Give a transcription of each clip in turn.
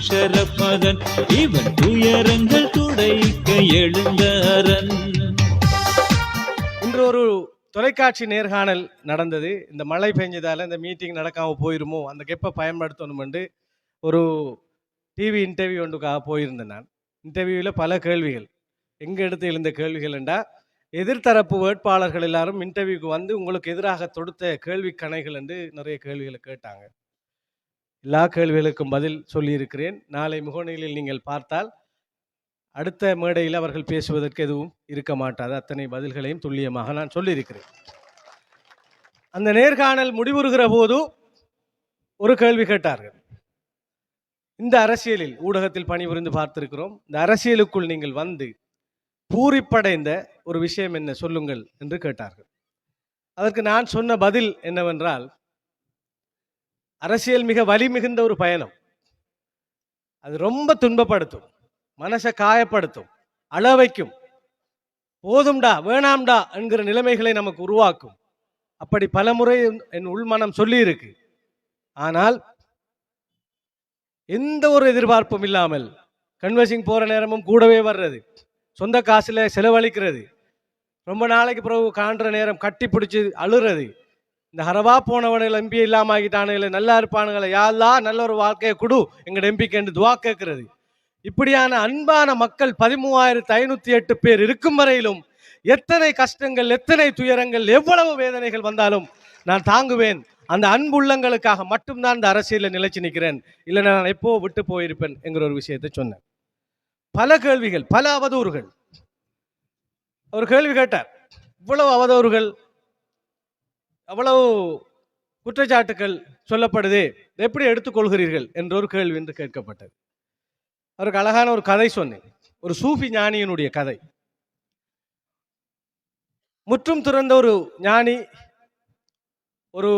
முஷரப்பதன் இவன் துயரங்கள் துடைக்க எழுந்த அரண் இன்று ஒரு தொலைக்காட்சி நேர்காணல் நடந்தது. இந்த மழை பெஞ்சதால இந்த மீட்டிங் நடக்காம போயிருமோ அந்த கெப்பை பயன்படுத்தணுமென்று ஒரு டிவி இன்டர்வியூ ஒன்றுக்காக போயிருந்தேன் நான். இன்டர்வியூவில் பல கேள்விகள். எங்கே எடுத்து எழுந்த கேள்விகள் என்றால் எதிர்த்தரப்பு வேட்பாளர்கள் எல்லாரும் இன்டர்வியூக்கு வந்து உங்களுக்கு எதிராக தொடுத்த கேள்வி கணைகள் என்று நிறைய கேள்விகளை கேட்டாங்க. எல்லா கேள்விகளுக்கும் பதில் சொல்லியிருக்கிறேன். நாளை முகநூலில் நீங்கள் பார்த்தால் அடுத்த மேடையில் அவர்கள் பேசுவதற்கு எதுவும் இருக்க மாட்டாது. அத்தனை பதில்களையும் துல்லியமாக நான் சொல்லியிருக்கிறேன். அந்த நேர்காணல் முடிவுறுகிற போது ஒரு கேள்வி கேட்டார்கள். இந்த அரசியலில் ஊடகத்தில் பணிபுரிந்து பார்த்திருக்கிறோம். இந்த அரசியலுக்குள் நீங்கள் வந்து பூரிப்படைந்த ஒரு விஷயம் என்ன? சொல்லுங்கள் என்று கேட்டார்கள். அதற்கு நான் சொன்ன பதில் என்னவென்றால் அரசியல் மிக வலி மிகுந்த ஒரு பயணம். அது ரொம்ப துன்பப்படுத்தும். மனசை காயப்படுத்தும். அழ வைக்கும் போதும்டா வேணாம்டா என்கிற நிலைமைகளை நமக்கு உருவாக்கும். அப்படி பலமுறை என் உள்மனம் சொல்லியிருக்கு. ஆனால் எந்த ஒரு எதிர்பார்ப்பும் இல்லாமல் கன்வர்சிங் போகிற நேரமும் கூடவே வர்றது. சொந்த காசில் செலவழிக்கிறது. ரொம்ப நாளைக்கு பிறகு காண்ற நேரம் கட்டி பிடிச்சி அழுறது. இந்த ஹரவா போனவனுகள் எம்பி இல்லாம ஆகிட்டானுங்களே நல்லா இருப்பானுங்களே யாழ்லா நல்ல ஒரு வாழ்க்கையை கொடு. எங்கள் எம்பிக்கு என்று துவா கேட்கிறது. இப்படியான அன்பான மக்கள் பதிமூவாயிரத்து ஐநூற்றி எட்டு பேர் இருக்கும் வரையிலும் எத்தனை கஷ்டங்கள் எத்தனை துயரங்கள் எவ்வளவு வேதனைகள் வந்தாலும் நான் தாங்குவேன். அந்த அன்புள்ளங்களுக்காக மட்டும்தான் இந்த அரசியலில் நிலைச்சு நிற்கிறேன் இல்லைன்னா நான் எப்போ விட்டு போயிருப்பேன் என்கிற ஒரு விஷயத்தை சொன்னேன். பல கேள்விகள் பல அவதூறுகள். ஒரு கேள்வி கேட்டார். இவ்வளவு அவதூறுகள் அவ்வளவு குற்றச்சாட்டுகள் சொல்லப்படுதே. இதை எப்படி எடுத்துக்கொள்கிறீர்கள்? என்ற ஒரு கேள்வி என்று கேட்கப்பட்டது. அவருக்கு அழகான ஒரு கதை சொன்னேன். ஒரு சூஃபி ஞானியினுடைய கதை. முற்றும் துறந்த ஒரு ஞானி ஒரு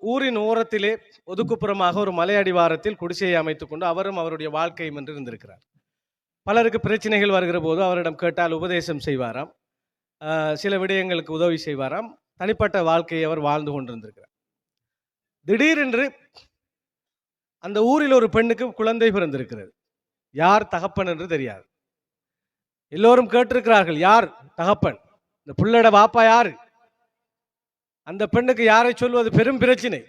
ஊரின் ஓரத்திலே ஒதுக்குப்புறமாக ஒரு மலையடிவாரத்தில் குடிசையை அமைத்துக் கொண்டு அவரும் அவருடைய வாழ்க்கையும் என்று இருந்திருக்கிறார். பலருக்கு பிரச்சனைகள் வருகிற போது அவரிடம் கேட்டால் உபதேசம் செய்வாராம். சில விடயங்களுக்கு உதவி செய்வாராம். தனிப்பட்ட வாழ்க்கையை அவர் வாழ்ந்து கொண்டிருந்திருக்கிறார். திடீரென்று அந்த ஊரில் ஒரு பெண்ணுக்கு குழந்தை பிறந்திருக்கிறது. யார் தகப்பன் என்று தெரியாது. எல்லோரும் கேட்டிருக்கிறார்கள் யார் தகப்பன்? இந்த புள்ளட பாப்பா யாரு? அந்த பெண்ணுக்கு யாரை சொல்வது பெரும் பிரச்சினை.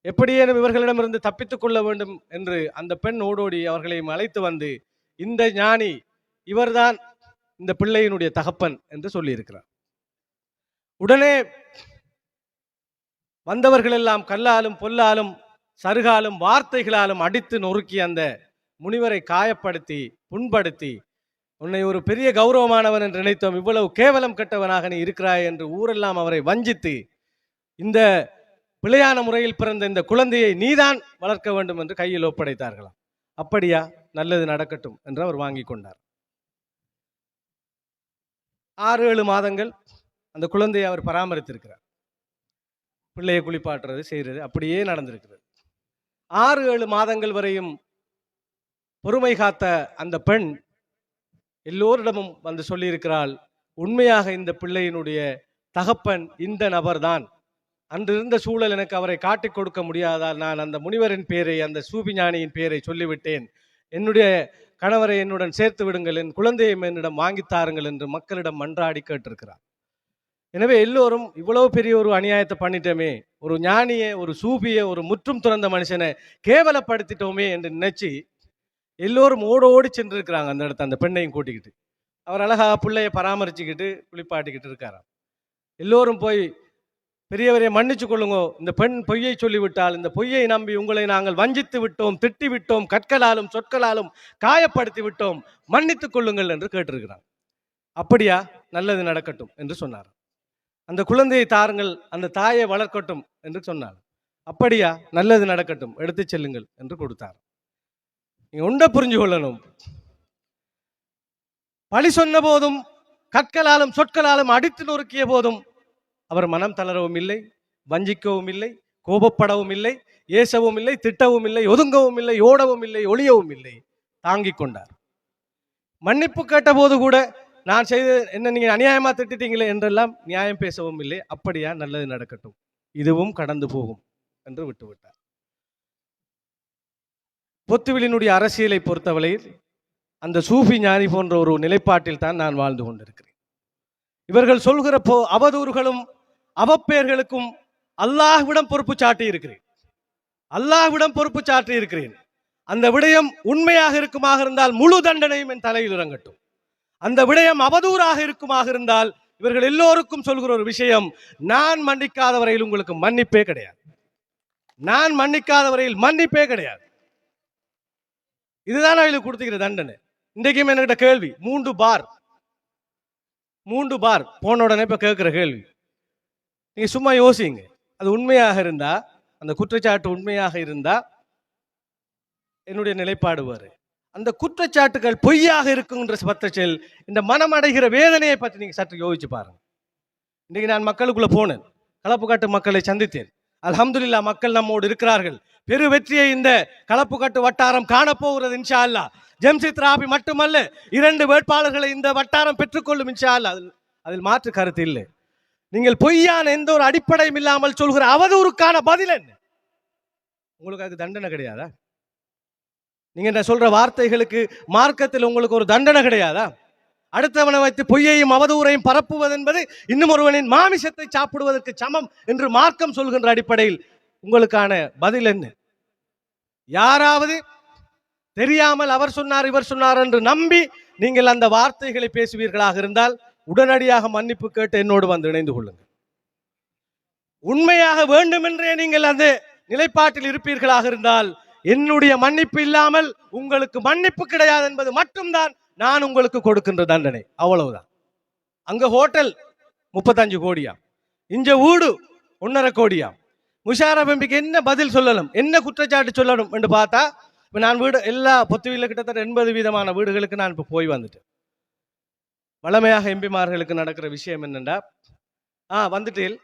எப்படியேனும் இவர்களிடமிருந்து தப்பித்துக் கொள்ள வேண்டும் என்று அந்த பெண் ஓடோடி அவர்களையும் அழைத்து வந்து இந்த ஞானி இவர்தான் இந்த பிள்ளையினுடைய தகப்பன் என்று சொல்லியிருக்கிறார். உடனே வந்தவர்கள் எல்லாம் கல்லாலும் பொல்லாலும் சருகாலும் வார்த்தைகளாலும் அடித்து நொறுக்கி அந்த முனிவரை காயப்படுத்தி புண்படுத்தி உன்னை ஒரு பெரிய கௌரவமானவன் என்று நினைத்தோம். இவ்வளவு கேவலம் கெட்டவனாக நீ இருக்கிறாய் என்று ஊரெல்லாம் அவரை வஞ்சித்து இந்த பிழையான முறையில் பிறந்த இந்த குழந்தையை நீதான் வளர்க்க வேண்டும் என்று கையில் ஒப்படைத்தார்களாம். அப்படியா? நல்லது நடக்கட்டும் என்று அவர் வாங்கி கொண்டார். ஆறு ஏழு மாதங்கள் அந்த குழந்தையை அவர் பராமரித்திருக்கிறார். பிள்ளையை குளிப்பாட்டுறது செய்கிறது அப்படியே நடந்திருக்கிறது ஆறு ஏழு மாதங்கள் வரையும் பொறுமை காத்த அந்த பெண் எல்லோரிடமும் வந்து சொல்லியிருக்கிறாள் உண்மையாக இந்த பிள்ளையினுடைய தகப்பன் இந்த நபர்தான். அன்றிருந்த சூழல் எனக்கு அவரை காட்டிக் கொடுக்க முடியாதால் நான் அந்த முனிவரின் பேரை அந்த சூபிஞானியின் பேரை சொல்லிவிட்டேன். என்னுடைய கணவரை என்னுடன் சேர்த்து விடுங்கள் என் குழந்தையை என்னிடம் வாங்கித் தாருங்கள் என்று மக்களிடம் மன்றாடி கேட்டிருக்கிறார். எனவே எல்லோரும் இவ்வளவு பெரிய ஒரு அநியாயத்தை பண்ணிட்டோமே ஒரு ஞானியை ஒரு சூபியை ஒரு முற்றும் துறந்த மனுஷனை கேவலப்படுத்திட்டோமே என்று நினைச்சு எல்லோரும் ஓடோடி சென்றிருக்கிறாங்க அந்த இடத்த அந்த பெண்ணையும் கூட்டிக்கிட்டு. அவர் அழகா பிள்ளைய பராமரிச்சுக்கிட்டு குளிப்பாட்டிக்கிட்டு இருக்காராம். எல்லோரும் போய் பெரியவரை மன்னிச்சு கொள்ளுங்க. இந்த பெண் பொய்யை சொல்லிவிட்டால் இந்த பொய்யை நம்பி உங்களை நாங்கள் வஞ்சித்து விட்டோம் திட்டி விட்டோம் கற்களாலும் சொற்களாலும் காயப்படுத்தி விட்டோம். மன்னித்துக் கொள்ளுங்கள் என்று கேட்டிருக்கிறான் அப்படியா? நல்லது நடக்கட்டும் என்று சொன்னார் அந்த குழந்தையை தாருங்கள் அந்த தாயை வளர்க்கட்டும் என்று சொன்னார். அப்படியா? நல்லது நடக்கட்டும். எடுத்துச் செல்லுங்கள் என்று கொடுத்தார். நீ உண்டை புரிஞ்சு கொள்ளணும். பழி சொன்ன போதும் கற்களாலும் சொற்களாலும் அடித்து நொறுக்கிய போதும் அவர் மனம் தளரவும் இல்லை வஞ்சிக்கவும் இல்லை கோபப்படவும் இல்லை ஏசவும் இல்லை திட்டவும் இல்லை ஒதுங்கவும் இல்லை ஓடவும் இல்லை ஒளியவும் இல்லை தாங்கிக் கொண்டார். மன்னிப்பு கேட்டபோது கூட நான் செய்து என்ன நீங்க அநியாயமா திட்டிட்டீங்களே என்றெல்லாம் நியாயம் பேசவும் இல்லை. அப்படியா? நல்லது நடக்கட்டும். இதுவும் கடந்து போகும் என்று விட்டுவிட்டார். பொத்துவிலினுடைய அரசியலை பொறுத்தவரையில் அந்த சூஃபி ஞானி போன்ற ஒரு நிலைப்பாட்டில் தான் நான் வாழ்ந்து கொண்டிருக்கிறேன். இவர்கள் சொல்கிற போ அவதூறுகளும் அவப்பெயர்களுக்கும் அல்லாஹ்விடம் பொறுப்பு சாட்டி இருக்கிறேன் அல்லாஹ்விடம் பொறுப்பு சாட்டி இருக்கிறேன் அந்த விடயம் உண்மையாக இருக்குமாக இருந்தால் முழு தண்டனையும் என் தலையில் இறங்கட்டும். அந்த விடயம் அவதூறாக இருக்குமாக இருந்தால் இவர்கள் எல்லோருக்கும் சொல்கிற ஒரு விஷயம் நான் மன்னிக்காத வரையில் உங்களுக்கு மன்னிப்பே கிடையாது. நான் மன்னிக்காத வரையில் மன்னிப்பே கிடையாது. இதுதான் அவங்களுக்கு கொடுத்துக்கிற தண்டனை. இன்றைக்கும் என்கிட்ட கேள்வி? மூன்று பார். மூன்று பார். போன உடனே இப்போ கேட்குற கேள்வி. நீங்கள் சும்மா யோசிங்க. அது உண்மையாக இருந்தால் அந்த குற்றச்சாட்டு உண்மையாக இருந்தால் என்னுடைய நிலைப்பாடு வேறு. அந்த குற்றச்சாட்டுகள் பொய்யாக இருக்குங்கிற பட்சத்தில் இந்த மனம் அடைகிற வேதனையை பற்றி நீங்கள் சற்று யோசிச்சு பாருங்கள் இன்றைக்கி நான் மக்களுக்குள்ளே போனேன். களப்புக்காட்டு மக்களை சந்தித்தேன். அலமதுல்லா மக்கள் நம்மோடு இருக்கிறார்கள். பெரு வெற்றியை இந்த களப்புக்காட்டு வட்டாரம் காணப்போகிறது இன்ஷா அல்லா ஜெம்சித் ராபி மட்டுமல்ல இரண்டு வேட்பாளர்களை இந்த வட்டாரம் பெற்றுக்கொள்ளும் இன்ஷா அல்லா அதில் அதில் மாற்று கருத்து இல்லை. நீங்கள் பொய்யான எந்த ஒரு அடிப்படையும் இல்லாமல் சொல்கிற அவதூறுக்கான பதில் என்ன? உங்களுக்கு அது தண்டனை கிடையாதா? நீங்க என்ன சொல்ற வார்த்தைகளுக்கு மார்க்கத்தில் உங்களுக்கு ஒரு தண்டனை கிடையாதா? அடுத்தவனை வைத்து பொய்யையும் அவதூறையும் பரப்புவது என்பது இன்னும் ஒருவனின் மாமிசத்தை சாப்பிடுவதற்கு சமம் என்று மார்க்கம் சொல்கின்ற அடிப்படையில் உங்களுக்கான பதில் என்ன? யாராவது தெரியாமல் அவர் சொன்னார் இவர் சொன்னார் என்று நம்பி நீங்கள் அந்த வார்த்தைகளை பேசுவீர்களாக இருந்தால் உடனடியாக மன்னிப்பு கேட்டு என்னோடு வந்து இணைந்து கொள்ளுங்கள். உண்மையாக வேண்டுமென்றே நீங்கள் அந்த நிலைப்பாட்டில் இருப்பீர்களாக இருந்தால் என்னுடைய மன்னிப்பு இல்லாமல் உங்களுக்கு மன்னிப்பு கிடையாது என்பது மட்டும்தான் நான் உங்களுக்கு கொடுக்கின்ற தண்டனை. அவ்வளவுதான். அங்க ஹோட்டல் முப்பத்தஞ்சு கோடியா இங்க வீடு ஒன்னரை கோடியா முஷாரப் எம்பிக்கு என்ன பதில் சொல்லணும்? என்ன குற்றச்சாட்டு சொல்லணும் என்று பார்த்தா இப்போ நான் வீடு எல்லா பொத்து வீட்டில் கிட்டத்தட்ட எண்பது வீதமான வீடுகளுக்கு நான் இப்போ போய் வந்துட்டேன். வளமையாக எம்பிமார்களுக்கு நடக்கிற விஷயம் என்னென்னா ஆ வந்துட்டேல்.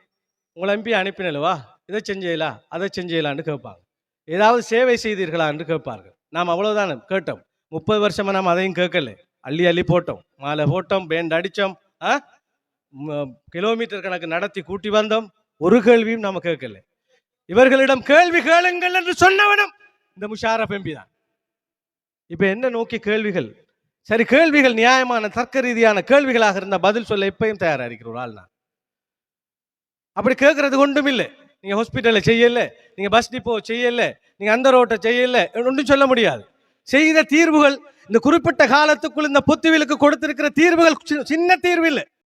உங்களை எம்பி அனுப்பினலவா இதை செஞ்சேலா? அதை செஞ்சேலான்னு கேட்பாங்க. ஏதாவது சேவை செய்தீர்களா என்று கேட்பார்கள். நாம் அவ்வளோதான் கேட்டோம். முப்பது வருஷமா நாம் அதையும் கேட்கல. அள்ளி அள்ளி போட்டோம். மாலை போட்டோம் பேண்ட் அடித்தோம் ஆ? கிலோமீட்டர் கணக்கு நடத்தி கூட்டி வந்தோம். ஒரு கேள்வியும் நாம கேட்கல. இவர்களிடம் கேள்வி கேளுங்கள் என்று சொன்னவனும் இந்த முஷாரப் எம்பி தான். இப்போ என்ன நோக்கி கேள்விகள்? சரி கேள்விகள் நியாயமான தர்க்க ரீதியான கேள்விகளாக இருந்தால் பதில் சொல்ல இப்பயும் தயாராக இருக்கிற ஒரு ஆள் நான் அப்படி கேட்கறது ஒன்றும் இல்லை. நீங்கள் ஹாஸ்பிட்டலில் செய்யலை. நீங்கள் பஸ் டிப்போ செய்யலை. நீங்கள் அந்த ரோட்டை செய்யல. ஒன்றும் சொல்ல முடியாது. செய்த தீர்வுகள் இந்த குறிப்பிட்ட காலத்துக்குள் இந்த புத்துவிலுக்கு கொடுத்திருக்கிற தீர்வுகள் சி- சின்ன தீர்வு இல்லை